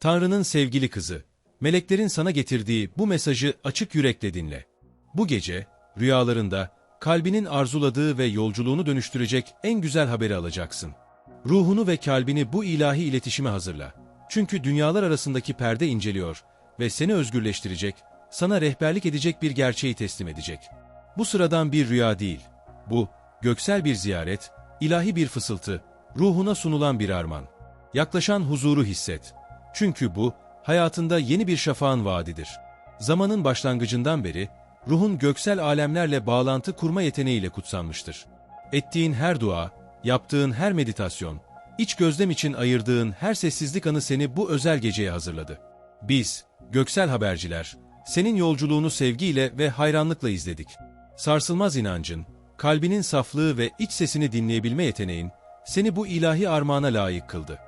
Tanrı'nın sevgili kızı, meleklerin sana getirdiği bu mesajı açık yürekle dinle. Bu gece, rüyalarında, kalbinin arzuladığı ve yolculuğunu dönüştürecek en güzel haberi alacaksın. Ruhunu ve kalbini bu ilahi iletişime hazırla. Çünkü dünyalar arasındaki perde inceliyor ve seni özgürleştirecek, sana rehberlik edecek bir gerçeği teslim edecek. Bu sıradan bir rüya değil. Bu, göksel bir ziyaret, ilahi bir fısıltı, ruhuna sunulan bir armağan. Yaklaşan huzuru hisset. Çünkü bu, hayatında yeni bir şafağın vaadidir. Zamanın başlangıcından beri, ruhun göksel alemlerle bağlantı kurma yeteneğiyle kutsanmıştır. Ettiğin her dua, yaptığın her meditasyon, iç gözlem için ayırdığın her sessizlik anı seni bu özel geceye hazırladı. Biz, göksel haberciler, senin yolculuğunu sevgiyle ve hayranlıkla izledik. Sarsılmaz inancın, kalbinin saflığı ve iç sesini dinleyebilme yeteneğin, seni bu ilahi armağana layık kıldı.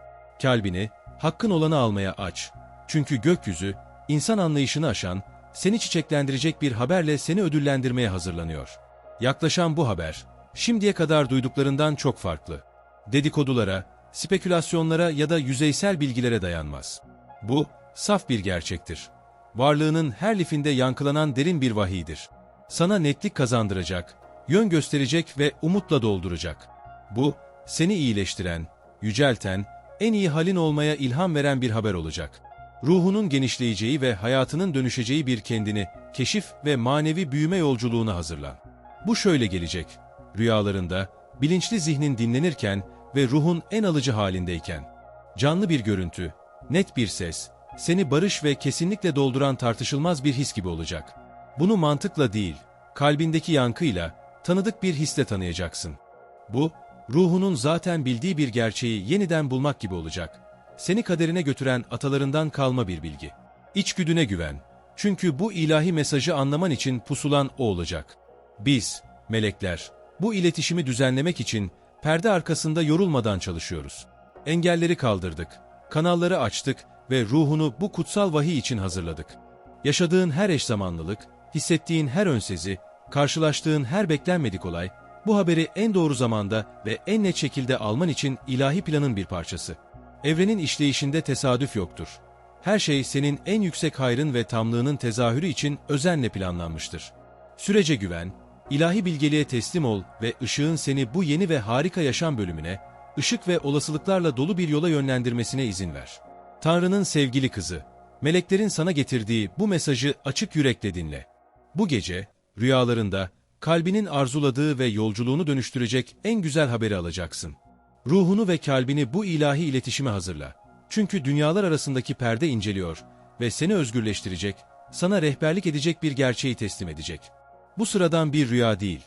Kalbini, hakkın olanı almaya aç. Çünkü gökyüzü, insan anlayışını aşan, seni çiçeklendirecek bir haberle seni ödüllendirmeye hazırlanıyor. Yaklaşan bu haber, şimdiye kadar duyduklarından çok farklı. Dedikodulara, spekülasyonlara ya da yüzeysel bilgilere dayanmaz. Bu, saf bir gerçektir. Varlığının her lifinde yankılanan derin bir vahiydir. Sana netlik kazandıracak, yön gösterecek ve umutla dolduracak. Bu, seni iyileştiren, yücelten, en iyi halin olmaya ilham veren bir haber olacak. Ruhunun genişleyeceği ve hayatının dönüşeceği bir kendini, keşif ve manevi büyüme yolculuğuna hazırlan. Bu şöyle gelecek. Rüyalarında, bilinçli zihnin dinlenirken ve ruhun en alıcı halindeyken. Canlı bir görüntü, net bir ses, seni barış ve kesinlikle dolduran tartışılmaz bir his gibi olacak. Bunu mantıkla değil, kalbindeki yankıyla, tanıdık bir hisle tanıyacaksın. Bu, ruhunun zaten bildiği bir gerçeği yeniden bulmak gibi olacak. Seni kaderine götüren atalarından kalma bir bilgi. İçgüdüne güven. Çünkü bu ilahi mesajı anlaman için pusulan o olacak. Biz, melekler, bu iletişimi düzenlemek için perde arkasında yorulmadan çalışıyoruz. Engelleri kaldırdık, kanalları açtık ve ruhunu bu kutsal vahiy için hazırladık. Yaşadığın her eş zamanlılık, hissettiğin her önsezi, karşılaştığın her beklenmedik olay, bu haberi en doğru zamanda ve en net şekilde alman için ilahi planın bir parçası. Evrenin işleyişinde tesadüf yoktur. Her şey senin en yüksek hayrın ve tamlığının tezahürü için özenle planlanmıştır. Sürece güven, ilahi bilgeliğe teslim ol ve ışığın seni bu yeni ve harika yaşam bölümüne, ışık ve olasılıklarla dolu bir yola yönlendirmesine izin ver. Tanrı'nın sevgili kızı, meleklerin sana getirdiği bu mesajı açık yürekle dinle. Bu gece, rüyalarında, kalbinin arzuladığı ve yolculuğunu dönüştürecek en güzel haberi alacaksın. Ruhunu ve kalbini bu ilahi iletişime hazırla. Çünkü dünyalar arasındaki perde inceliyor ve seni özgürleştirecek, sana rehberlik edecek bir gerçeği teslim edecek. Bu sıradan bir rüya değil.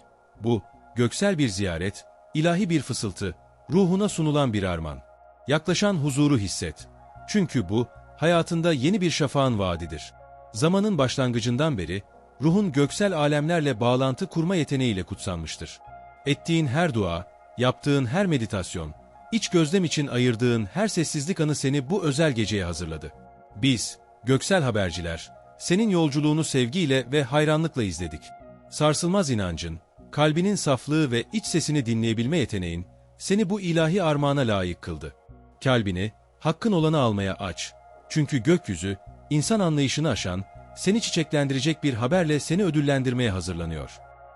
Bu, göksel bir ziyaret, ilahi bir fısıltı, ruhuna sunulan bir armağan. Yaklaşan huzuru hisset. Çünkü bu, hayatında yeni bir şafağın vaadidir. Zamanın başlangıcından beri, ruhun göksel alemlerle bağlantı kurma yeteneğiyle kutsanmıştır. Ettiğin her dua, yaptığın her meditasyon, iç gözlem için ayırdığın her sessizlik anı seni bu özel geceye hazırladı. Biz, göksel haberciler, senin yolculuğunu sevgiyle ve hayranlıkla izledik. Sarsılmaz inancın, kalbinin saflığı ve iç sesini dinleyebilme yeteneğin, seni bu ilahi armağana layık kıldı. Kalbini, hakkın olanı almaya aç. Çünkü gökyüzü, insan anlayışını aşan, seni çiçeklendirecek bir haberle seni ödüllendirmeye hazırlanıyor.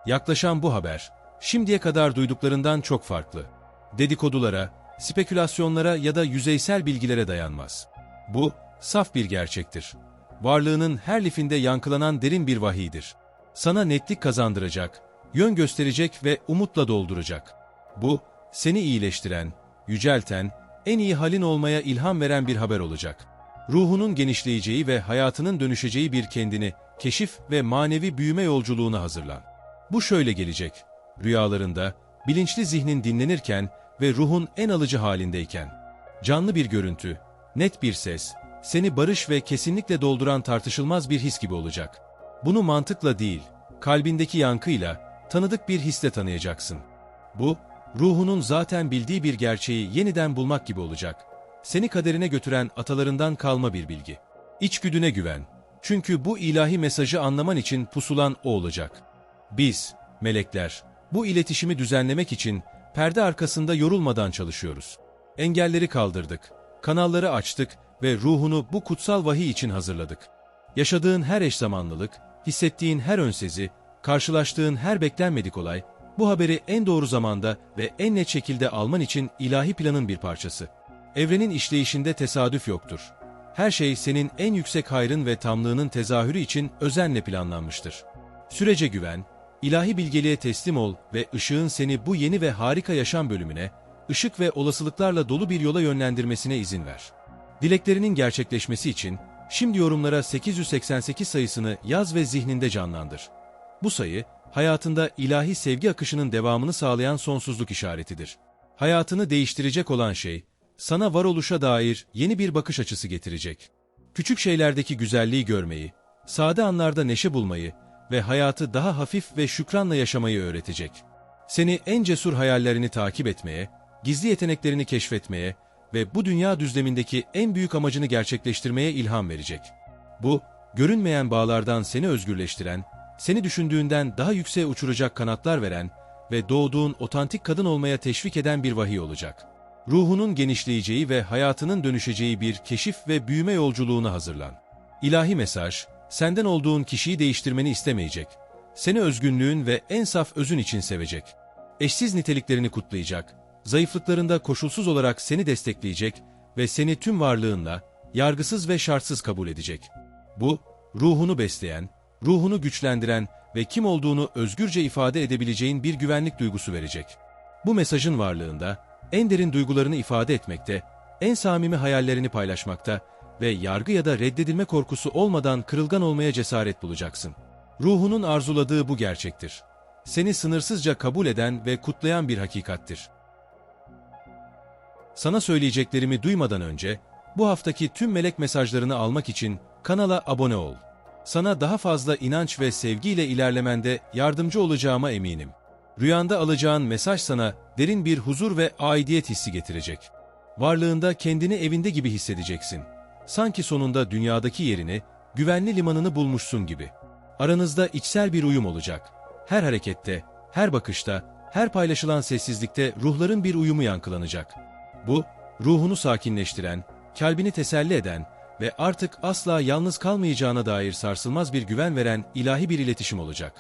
Yaklaşan bu haber, şimdiye kadar duyduklarından çok farklı. Dedikodulara, spekülasyonlara ya da yüzeysel bilgilere dayanmaz. Bu, saf bir gerçektir. Varlığının her lifinde yankılanan derin bir vahiydir. Sana netlik kazandıracak, yön gösterecek ve umutla dolduracak. Bu, seni iyileştiren, yücelten, en iyi halin olmaya ilham veren bir haber olacak. Ruhunun genişleyeceği ve hayatının dönüşeceği bir kendini, keşif ve manevi büyüme yolculuğuna hazırlan. Bu şöyle gelecek. Rüyalarında, bilinçli zihnin dinlenirken ve ruhun en alıcı halindeyken. Canlı bir görüntü, net bir ses, seni barış ve kesinlikle dolduran tartışılmaz bir his gibi olacak. Bunu mantıkla değil, kalbindeki yankıyla, tanıdık bir hisle tanıyacaksın. Bu, ruhunun zaten bildiği bir gerçeği yeniden bulmak gibi olacak. Seni kaderine götüren atalarından kalma bir bilgi. İçgüdüne güven. Çünkü bu ilahi mesajı anlaman için pusulan o olacak. Biz, melekler, bu iletişimi düzenlemek için perde arkasında yorulmadan çalışıyoruz. Engelleri kaldırdık, kanalları açtık ve ruhunu bu kutsal vahiy için hazırladık. Yaşadığın her eş zamanlılık, hissettiğin her önsezi, karşılaştığın her beklenmedik olay, bu haberi en doğru zamanda ve en net şekilde alman için ilahi planın bir parçası. Evrenin işleyişinde tesadüf yoktur. Her şey senin en yüksek hayrın ve tamlığının tezahürü için özenle planlanmıştır. Sürece güven, ilahi bilgeliğe teslim ol ve ışığın seni bu yeni ve harika yaşam bölümüne, ışık ve olasılıklarla dolu bir yola yönlendirmesine izin ver. Dileklerinin gerçekleşmesi için şimdi yorumlara 888 sayısını yaz ve zihninde canlandır. Bu sayı, hayatında ilahi sevgi akışının devamını sağlayan sonsuzluk işaretidir. Hayatını değiştirecek olan şey, sana varoluşa dair yeni bir bakış açısı getirecek. Küçük şeylerdeki güzelliği görmeyi, sade anlarda neşe bulmayı ve hayatı daha hafif ve şükranla yaşamayı öğretecek. Seni en cesur hayallerini takip etmeye, gizli yeteneklerini keşfetmeye ve bu dünya düzlemindeki en büyük amacını gerçekleştirmeye ilham verecek. Bu, görünmeyen bağlardan seni özgürleştiren, seni düşündüğünden daha yükseğe uçuracak kanatlar veren ve doğduğun otantik kadın olmaya teşvik eden bir vahiy olacak. Ruhunun genişleyeceği ve hayatının dönüşeceği bir keşif ve büyüme yolculuğuna hazırlan. İlahi mesaj, senden olduğun kişiyi değiştirmeni istemeyecek. Seni özgünlüğün ve en saf özün için sevecek. Eşsiz niteliklerini kutlayacak, zayıflıklarında koşulsuz olarak seni destekleyecek ve seni tüm varlığınla, yargısız ve şartsız kabul edecek. Bu, ruhunu besleyen, ruhunu güçlendiren ve kim olduğunu özgürce ifade edebileceğin bir güvenlik duygusu verecek. Bu mesajın varlığında, en derin duygularını ifade etmekte, en samimi hayallerini paylaşmakta ve yargı ya da reddedilme korkusu olmadan kırılgan olmaya cesaret bulacaksın. Ruhunun arzuladığı bu gerçektir. Seni sınırsızca kabul eden ve kutlayan bir hakikattir. Sana söyleyeceklerimi duymadan önce, bu haftaki tüm melek mesajlarını almak için kanala abone ol. Sana daha fazla inanç ve sevgiyle ilerlemende yardımcı olacağıma eminim. Rüyanda alacağın mesaj sana derin bir huzur ve aidiyet hissi getirecek. Varlığında kendini evinde gibi hissedeceksin. Sanki sonunda dünyadaki yerini, güvenli limanını bulmuşsun gibi. Aranızda içsel bir uyum olacak. Her harekette, her bakışta, her paylaşılan sessizlikte ruhların bir uyumu yankılanacak. Bu, ruhunu sakinleştiren, kalbini teselli eden ve artık asla yalnız kalmayacağına dair sarsılmaz bir güven veren ilahi bir iletişim olacak.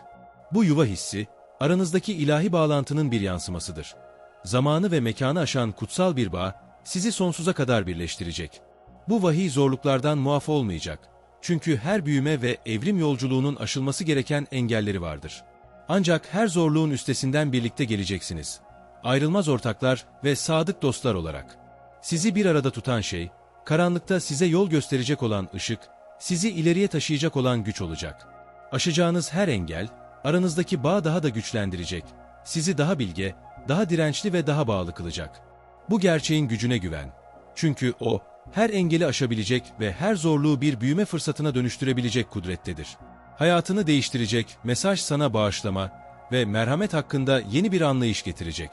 Bu yuva hissi, aranızdaki ilahi bağlantının bir yansımasıdır. Zamanı ve mekanı aşan kutsal bir bağ, sizi sonsuza kadar birleştirecek. Bu vahiy zorluklardan muaf olmayacak. Çünkü her büyüme ve evrim yolculuğunun aşılması gereken engelleri vardır. Ancak her zorluğun üstesinden birlikte geleceksiniz. Ayrılmaz ortaklar ve sadık dostlar olarak. Sizi bir arada tutan şey, karanlıkta size yol gösterecek olan ışık, sizi ileriye taşıyacak olan güç olacak. Aşacağınız her engel, aranızdaki bağ daha da güçlendirecek. Sizi daha bilge, daha dirençli ve daha bağlı kılacak. Bu gerçeğin gücüne güven. Çünkü o, her engeli aşabilecek ve her zorluğu bir büyüme fırsatına dönüştürebilecek kudrettedir. Hayatını değiştirecek, mesaj sana bağışlama ve merhamet hakkında yeni bir anlayış getirecek.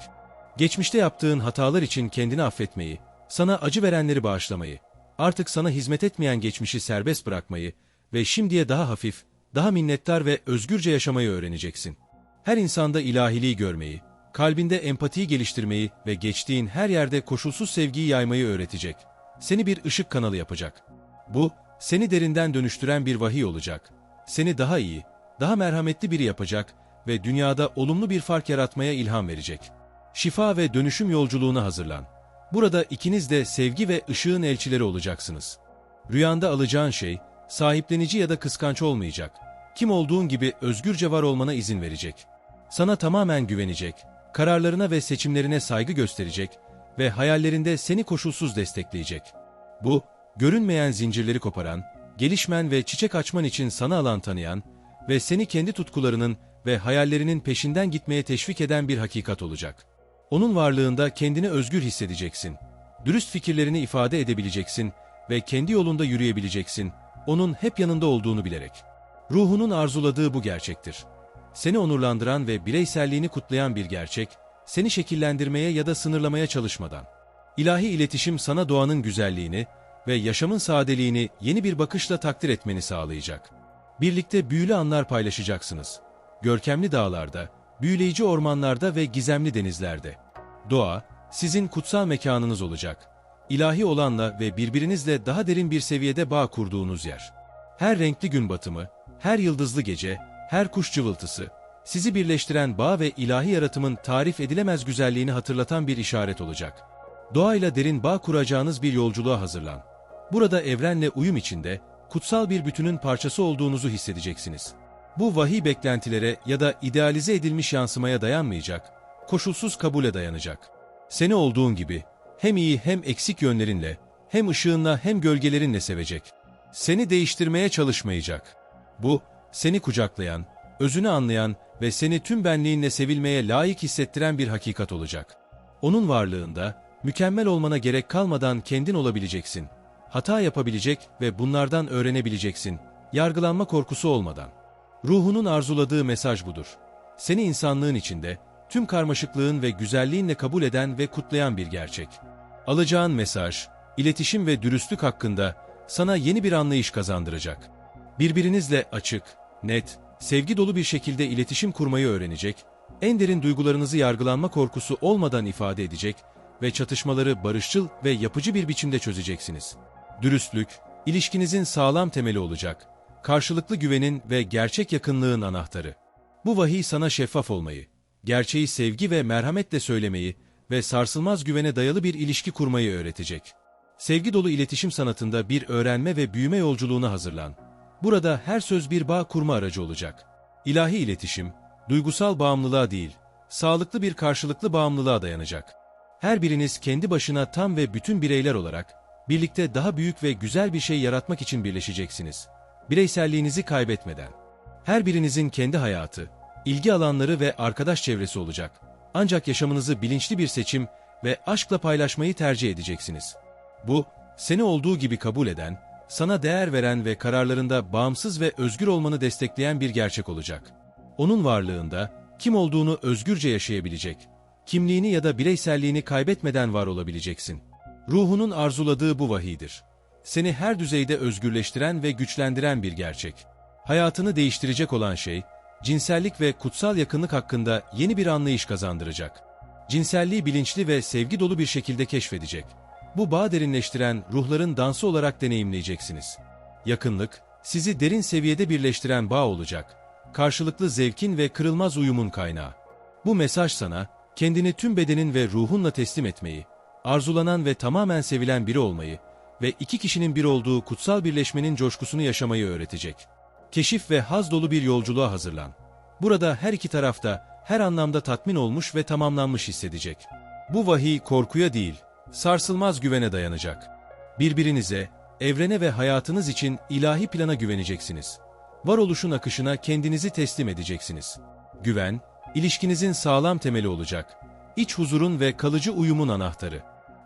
Geçmişte yaptığın hatalar için kendini affetmeyi, sana acı verenleri bağışlamayı, artık sana hizmet etmeyen geçmişi serbest bırakmayı ve şimdiye daha hafif, daha minnettar ve özgürce yaşamayı öğreneceksin. Her insanda ilahiliği görmeyi, kalbinde empatiyi geliştirmeyi ve geçtiğin her yerde koşulsuz sevgiyi yaymayı öğretecek. Seni bir ışık kanalı yapacak. Bu, seni derinden dönüştüren bir vahiy olacak. Seni daha iyi, daha merhametli biri yapacak ve dünyada olumlu bir fark yaratmaya ilham verecek. Şifa ve dönüşüm yolculuğuna hazırlan. Burada ikiniz de sevgi ve ışığın elçileri olacaksınız. Rüyanda alacağın şey, sahiplenici ya da kıskanç olmayacak. Kim olduğun gibi özgürce var olmana izin verecek. Sana tamamen güvenecek, kararlarına ve seçimlerine saygı gösterecek ve hayallerinde seni koşulsuz destekleyecek. Bu, görünmeyen zincirleri koparan, gelişmen ve çiçek açman için sana alan tanıyan ve seni kendi tutkularının ve hayallerinin peşinden gitmeye teşvik eden bir hakikat olacak. Onun varlığında kendini özgür hissedeceksin. Dürüst fikirlerini ifade edebileceksin ve kendi yolunda yürüyebileceksin, onun hep yanında olduğunu bilerek. Ruhunun arzuladığı bu gerçektir. Seni onurlandıran ve bireyselliğini kutlayan bir gerçek, seni şekillendirmeye ya da sınırlamaya çalışmadan. İlahi iletişim sana doğanın güzelliğini ve yaşamın sadeliğini yeni bir bakışla takdir etmeni sağlayacak. Birlikte büyülü anlar paylaşacaksınız. Görkemli dağlarda, büyüleyici ormanlarda ve gizemli denizlerde. Doğa, sizin kutsal mekanınız olacak. ilahi olanla ve birbirinizle daha derin bir seviyede bağ kurduğunuz yer. Her renkli gün batımı, her yıldızlı gece, her kuş cıvıltısı, sizi birleştiren bağ ve ilahi yaratımın tarif edilemez güzelliğini hatırlatan bir işaret olacak. Doğayla derin bağ kuracağınız bir yolculuğa hazırlan. Burada evrenle uyum içinde, kutsal bir bütünün parçası olduğunuzu hissedeceksiniz. Bu vahiy beklentilere ya da idealize edilmiş yansımaya dayanmayacak, koşulsuz kabule dayanacak. Seni olduğun gibi, hem iyi hem eksik yönlerinle, hem ışığınla hem gölgelerinle sevecek. Seni değiştirmeye çalışmayacak. Bu, seni kucaklayan, özünü anlayan ve seni tüm benliğinle sevilmeye layık hissettiren bir hakikat olacak. Onun varlığında, mükemmel olmana gerek kalmadan kendin olabileceksin. Hata yapabilecek ve bunlardan öğrenebileceksin. Yargılanma korkusu olmadan. Ruhunun arzuladığı mesaj budur. Seni insanlığın içinde, tüm karmaşıklığın ve güzelliğinle kabul eden ve kutlayan bir gerçek. Alacağın mesaj, iletişim ve dürüstlük hakkında sana yeni bir anlayış kazandıracak. Birbirinizle açık, net, sevgi dolu bir şekilde iletişim kurmayı öğrenecek, en derin duygularınızı yargılanma korkusu olmadan ifade edecek ve çatışmaları barışçıl ve yapıcı bir biçimde çözeceksiniz. Dürüstlük, ilişkinizin sağlam temeli olacak. Karşılıklı güvenin ve gerçek yakınlığın anahtarı. Bu vahiy sana şeffaf olmayı, gerçeği sevgi ve merhametle söylemeyi ve sarsılmaz güvene dayalı bir ilişki kurmayı öğretecek. Sevgi dolu iletişim sanatında bir öğrenme ve büyüme yolculuğuna hazırlan. Burada her söz bir bağ kurma aracı olacak. İlahi iletişim, duygusal bağımlılığa değil, sağlıklı bir karşılıklı bağımlılığa dayanacak. Her biriniz kendi başına tam ve bütün bireyler olarak, birlikte daha büyük ve güzel bir şey yaratmak için birleşeceksiniz. Bireyselliğinizi kaybetmeden. Her birinizin kendi hayatı, ilgi alanları ve arkadaş çevresi olacak. Ancak yaşamınızı bilinçli bir seçim ve aşkla paylaşmayı tercih edeceksiniz. Bu, seni olduğu gibi kabul eden, sana değer veren ve kararlarında bağımsız ve özgür olmanı destekleyen bir gerçek olacak. Onun varlığında, kim olduğunu özgürce yaşayabilecek, kimliğini ya da bireyselliğini kaybetmeden var olabileceksin. Ruhunun arzuladığı bu vahidir. Seni her düzeyde özgürleştiren ve güçlendiren bir gerçek. Hayatını değiştirecek olan şey, cinsellik ve kutsal yakınlık hakkında yeni bir anlayış kazandıracak. Cinselliği bilinçli ve sevgi dolu bir şekilde keşfedecek. Bu bağ derinleştiren ruhların dansı olarak deneyimleyeceksiniz. Yakınlık, sizi derin seviyede birleştiren bağ olacak. Karşılıklı zevkin ve kırılmaz uyumun kaynağı. Bu mesaj sana, kendini tüm bedenin ve ruhunla teslim etmeyi, arzulanan ve tamamen sevilen biri olmayı ve iki kişinin bir olduğu kutsal birleşmenin coşkusunu yaşamayı öğretecek. Keşif ve haz dolu bir yolculuğa hazırlan. Burada her iki tarafta her anlamda tatmin olmuş ve tamamlanmış hissedecek. Bu vahiy korkuya değil, sarsılmaz güvene dayanacak. Birbirinize, evrene ve hayatınız için ilahi plana güveneceksiniz. Varoluşun akışına kendinizi teslim edeceksiniz. Güven, ilişkinizin sağlam temeli olacak. İç huzurun ve kalıcı uyumun anahtarı.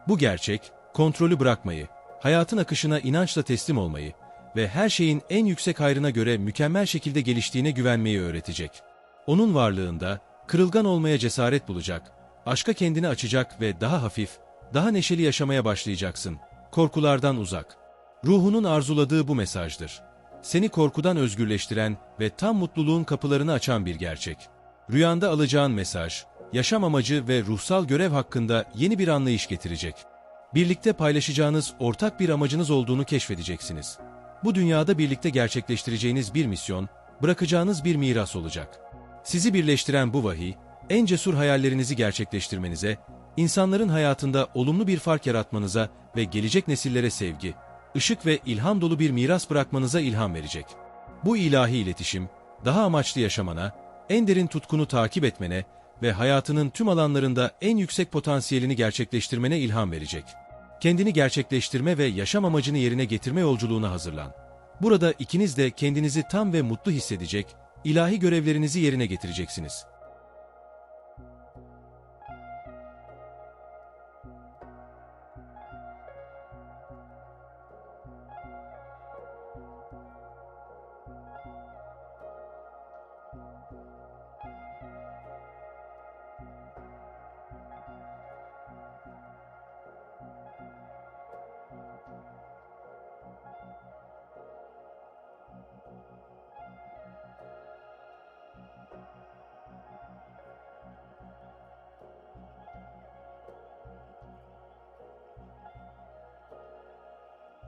Bu gerçek, kontrolü bırakmayı, hayatın akışına inançla teslim olmayı ve her şeyin en yüksek hayrına göre mükemmel şekilde geliştiğine güvenmeyi öğretecek. Onun varlığında kırılgan olmaya cesaret bulacak, aşka kendini açacak ve daha hafif, daha neşeli yaşamaya başlayacaksın. Korkulardan uzak. Ruhunun arzuladığı bu mesajdır. Seni korkudan özgürleştiren ve tam mutluluğun kapılarını açan bir gerçek. Rüyanda alacağın mesaj, yaşam amacı ve ruhsal görev hakkında yeni bir anlayış getirecek. Birlikte paylaşacağınız ortak bir amacınız olduğunu keşfedeceksiniz. Bu dünyada birlikte gerçekleştireceğiniz bir misyon, bırakacağınız bir miras olacak. Sizi birleştiren bu vahiy, en cesur hayallerinizi gerçekleştirmenize, insanların hayatında olumlu bir fark yaratmanıza ve gelecek nesillere sevgi, ışık ve ilham dolu bir miras bırakmanıza ilham verecek. Bu ilahi iletişim, daha amaçlı yaşamana, en derin tutkunu takip etmene ve hayatının tüm alanlarında en yüksek potansiyelini gerçekleştirmene ilham verecek. Kendini gerçekleştirme ve yaşam amacını yerine getirme yolculuğuna hazırlan. Burada ikiniz de kendinizi tam ve mutlu hissedecek, ilahi görevlerinizi yerine getireceksiniz.